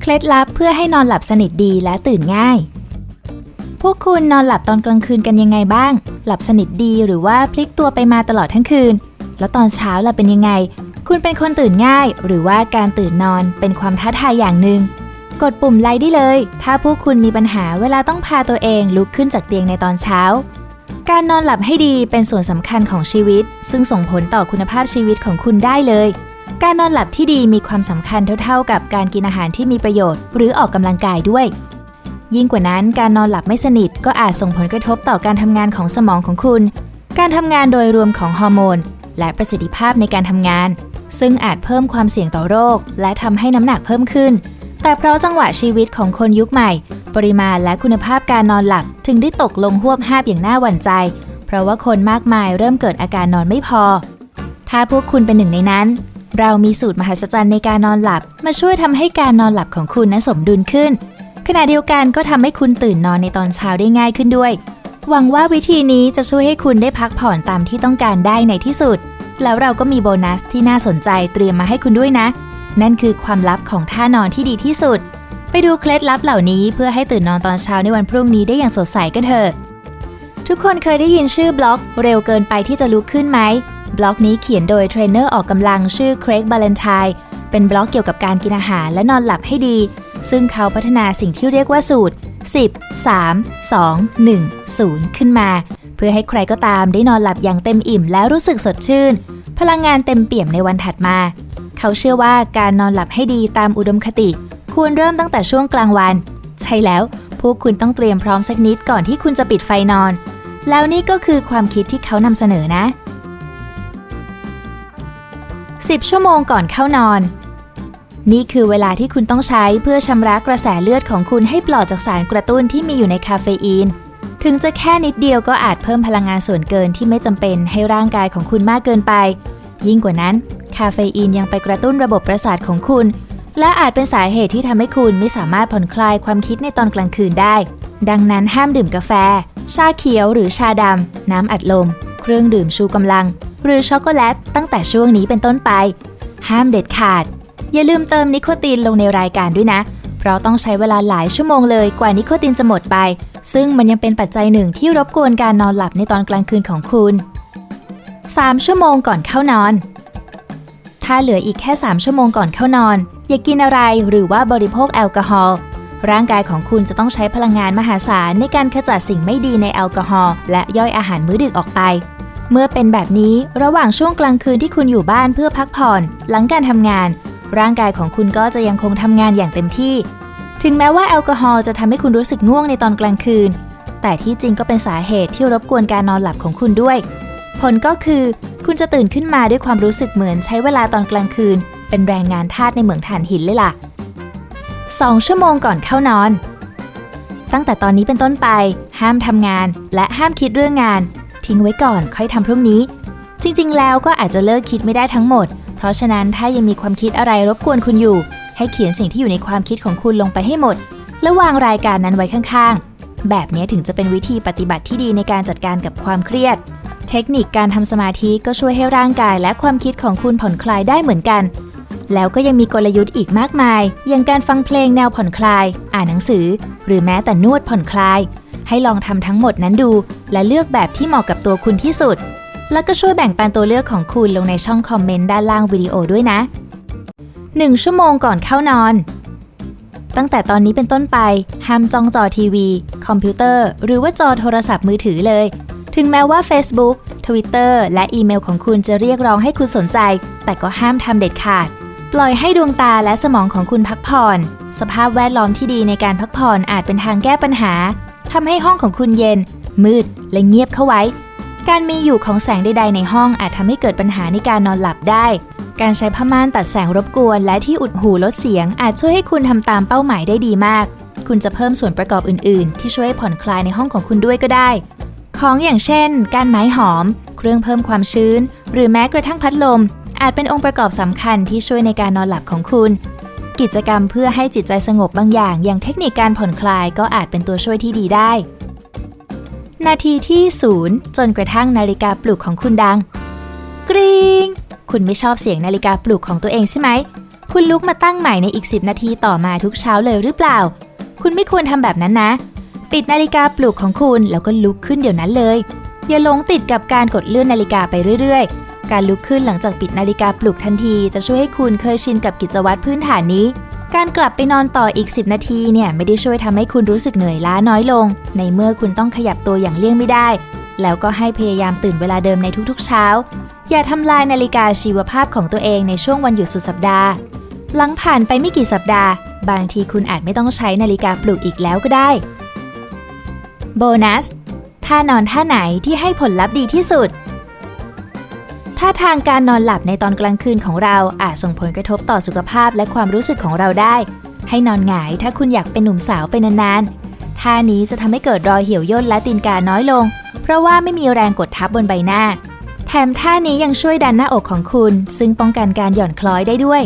เคล็ดลับเพื่อให้นอนหลับสนิทดีและตื่นง่าย พวกคุณนอนหลับตอนกลางคืนกันยังไงบ้าง หลับสนิทดีหรือว่าพลิกตัวไปมาตลอดทั้งคืน แล้วตอนเช้าล่ะเป็นยังไง คุณเป็นคนตื่นง่าย หรือว่าการตื่นนอนเป็นความท้าทายอย่างหนึ่ง กดปุ่มไลค์ได้เลย ถ้าพวกคุณมีปัญหาเวลาต้องพาตัวเองลุกขึ้นจากเตียงในตอนเช้า การนอนหลับให้ดีเป็นส่วนสำคัญของชีวิต ซึ่งส่งผลต่อคุณภาพชีวิตของคุณได้เลย การนอนหลับที่ดีมีความสำคัญเท่า ๆ กับการกินอาหารที่มีประโยชน์ หรือออกกำลังกายด้วย ยิ่งกว่านั้นการนอนหลับไม่สนิทก็อาจส่งผลกระทบต่อการทำงานของสมองของคุณ การทำงานโดยรวมของฮอร์โมน และประสิทธิภาพในการทำงาน ซึ่งอาจเพิ่มความเสี่ยงต่อโรค และทำให้น้ำหนักเพิ่มขึ้น แต่เพราะจังหวะชีวิตของคนยุคใหม่ ปริมาณและคุณภาพการนอนหลับถึงได้ตกลงหวบห้าบอย่างน่าหวั่นใจ เพราะว่าคนมากมายเริ่มเกิดอาการนอนไม่พอ ถ้าพวกคุณเป็นหนึ่งในนั้น เรามีสูตรมหัศจรรย์ในการนอนหลับ มาช่วยทำให้การนอนหลับของคุณนั้นสมดุลขึ้น ขณะเดียวกันก็ทำให้คุณตื่นนอนในตอนเช้าได้ง่ายขึ้นด้วย หวังว่าวิธีนี้จะช่วยให้คุณได้พักผ่อนตามที่ต้องการได้ในที่สุด แล้วเราก็มีโบนัสที่น่าสนใจเตรียมมาให้คุณด้วยนะ นั่นคือความลับของท่านอนที่ดีที่สุด ไปดูเคล็ดลับเหล่านี้เพื่อให้ตื่นนอนตอนเช้าในวันพรุ่งนี้ได้อย่างสดใสกันเถอะทุกคนเคยได้ยินชื่อบล็อก เร็วเกินไปที่จะลุกขึ้นไหม บล็อกนี้เขียนโดยเทรนเนอร์ออกกำลังชื่อเครกบาเลนไทน์เป็นบล็อกเกี่ยวกับการกินอาหารและนอนหลับให้ดี ซึ่งเขาพัฒนาสิ่งที่เรียกว่าสูตร 10 3 2 1 0 ขึ้นมา เพื่อให้ใครก็ตามได้นอนหลับอย่างเต็มอิ่มและรู้สึกสดชื่น พลังงานเต็มเปี่ยมในวันถัดมา เขาเชื่อว่าการนอนหลับให้ดีตามอุดมคติ ควรเริ่มตั้งแต่ช่วงกลางวัน ใช่แล้ว พวกคุณต้องเตรียมพร้อมสักนิดก่อนที่คุณจะปิดไฟนอน แล้วนี่ก็คือความคิดที่เขานำเสนอนะ 10 ชั่วโมงก่อนเข้านอน นี่คือเวลาที่คุณต้องใช้เพื่อชำระกระแสเลือดของคุณให้ปลอดจากสารกระตุ้นที่มีอยู่ในคาเฟอีน ถึงจะแค่นิดเดียวก็อาจเพิ่มพลังงานส่วนเกินที่ไม่จำเป็นให้ร่างกายของคุณมากเกินไป ยิ่งกว่านั้น คาเฟอีนยังไปกระตุ้นระบบประสาทของคุณ และอาจเป็นสาเหตุที่ทำให้คุณไม่สามารถผ่อนคลายความคิดในตอนกลางคืนได้ ดังนั้นห้ามดื่มกาแฟ ชาเขียวหรือชาดำน้ำอัดลม เครื่องดื่มชูกำลัง หรือช็อกโกแลตตั้งแต่ช่วงนี้เป็นต้นไป ห้ามเด็ดขาด อย่าลืมเติมนิโคตินลงในรายการด้วยนะ เพราะต้องใช้เวลาหลายชั่วโมงเลยกว่านิโคตินจะหมดไป ซึ่งมันยังเป็นปัจจัยหนึ่งที่รบกวนการนอนหลับในตอนกลางคืนของคุณ 3 ชั่วโมงก่อนเข้านอน ถ้าเหลืออีกแค่ 3 ชั่วโมงก่อนเข้านอน อย่ากินอะไรหรือว่าบริโภคแอลกอฮอล์ร่างกายของคุณจะต้องใช้พลังงานมหาศาลในการขจัดสิ่งไม่ดีในแอลกอฮอล์และย่อยอาหารมื้อดึกออกไป เมื่อเป็นแบบนี้ระหว่างช่วงกลางคืนที่คุณอยู่บ้านเพื่อพักผ่อน หลังการทำงาน ร่างกายของคุณก็จะยังคงทำงานอย่างเต็มที่ ถึงแม้ว่าแอลกอฮอล์จะทำให้คุณรู้สึกง่วงในตอนกลางคืน แต่ที่จริงก็เป็นสาเหตุที่รบกวนการนอนหลับของคุณด้วย ผลก็คือ คุณจะตื่นขึ้นมาด้วยความรู้สึกเหมือนใช้เวลาตอนกลางคืน เป็นแรงงานทาสในเหมืองถ่านหินเลยล่ะ 2 ชั่วโมงก่อนเข้านอน ตั้งแต่ตอนนี้เป็นต้นไป ห้ามทำงาน และห้ามคิดเรื่องงาน ทิ้งไว้ก่อน ค่อยทำพรุ่งนี้ จริงๆ แล้วก็อาจจะเลิกคิดไม่ได้ทั้งหมด เพราะฉะนั้นถ้ายังมีความคิดอะไรรบกวนคุณอยู่ ให้เขียนสิ่งที่อยู่ในความคิดของคุณลงไปให้หมด แล้ววางรายการนั้นไว้ข้างๆ แบบนี้ถึงจะเป็นวิธีปฏิบัติที่ดีในการจัดการกับความเครียด เทคนิคการทำสมาธิก็ช่วยให้ร่างกายและความคิดของคุณผ่อนคลายได้เหมือนกันแล้วก็ยังมีกลยุทธ์อีกมากมาย อย่างการฟังเพลงแนวผ่อนคลาย อ่านหนังสือ หรือแม้แต่นวดผ่อนคลาย ให้ลองทำทั้งหมดนั้นดู และเลือกแบบที่เหมาะกับตัวคุณที่สุด แล้วก็ช่วยแบ่งปันตัวเลือกของคุณลงในช่องคอมเมนต์ด้านล่างวิดีโอด้วยนะ 1 ชั่วโมงก่อนเข้านอน ตั้งแต่ตอนนี้เป็นต้นไป ห้ามจ้องจอทีวี คอมพิวเตอร์ หรือว่าจอโทรศัพท์มือถือเลย ถึงแม้ว่า Facebook Twitter และอีเมลของคุณจะเรียกร้องให้คุณสนใจ แต่ก็ห้ามทำเด็ดขาด ปล่อยให้ดวงตาและสมองของคุณพักผ่อน สภาพแวดล้อมที่ดีในการพักผ่อนอาจเป็นทางแก้ปัญหา ทำให้ห้องของคุณเย็น มืด และเงียบเข้าไว้ การมีอยู่ของแสงใดๆในห้องอาจทำให้เกิดปัญหาในการนอนหลับได้ การใช้ผ้าม่านตัดแสงรบกวน และที่อุดหูลดเสียง อาจช่วยให้คุณทำตามเป้าหมายได้ดีมาก คุณจะเพิ่มส่วนประกอบอื่น ๆ ที่ช่วยผ่อนคลายในห้องของคุณด้วยก็ได้ ของอย่างเช่น การไม้หอม เครื่องเพิ่มความชื้น หรือแม้กระทั่งพัดลมอาจเป็นองค์ประกอบสำคัญที่ช่วยในการนอนหลับของคุณ กิจกรรมเพื่อให้จิตใจสงบบางอย่าง อย่างเทคนิคการผ่อนคลายก็อาจเป็นตัวช่วยที่ดีได้ นาทีที่0จนกระทั่งนาฬิกาปลุกของคุณดัง กริงคุณไม่ชอบเสียงนาฬิกาปลุกของตัวเองใช่ไหมคุณคุณลุกมาตั้งใหม่ในอีก 10 นาทีต่อมาทุกเช้าเลยหรือเปล่า คุณไม่ควรทำแบบนั้นนะ ปิดนาฬิกาปลุกของคุณแล้วก็ลุกขึ้นเดี๋ยวนั้นเลย อย่าหลงติดกับการกดเลื่อนนาฬิกาไปเรื่อยๆ การลุกขึ้นหลังจากปิดนาฬิกาปลุกทันที จะช่วยให้คุณเคยชินกับกิจวัตรพื้นฐานนี้ การกลับไปนอนต่ออีก 10 นาทีเนี่ยไม่ได้ช่วยทำให้คุณรู้สึกเหนื่อยล้าน้อยลง ในเมื่อคุณต้องขยับตัวอย่างเลี่ยงไม่ได้ แล้วก็ให้พยายามตื่นเวลาเดิมในทุกๆเช้า อย่าทำลายนาฬิกาชีวภาพของตัวเองในช่วงวันหยุดสุดสัปดาห์ หลังผ่านไปไม่กี่สัปดาห์ บางทีคุณอาจไม่ต้องใช้นาฬิกาปลุกอีกแล้วก็ได้ โบนัสท่านอนท่าไหนที่ให้ผลลัพธ์ดีที่สุด ท่าทางการนอนหลับในตอนกลางคืนของเราอาจส่งผลกระทบต่อสุขภาพและความรู้สึกของเราได้ ให้นอนหงายถ้าคุณอยากเป็นหนุ่มสาวไปนานๆ ท่านี้จะทำให้เกิดรอยเหี่ยวย่นและตีนกาน้อยลง เพราะว่าไม่มีแรงกดทับบนใบหน้า แถมท่านี้ยังช่วยดันหน้าอกของคุณ ซึ่งป้องกันการหย่อนคล้อยได้ด้วย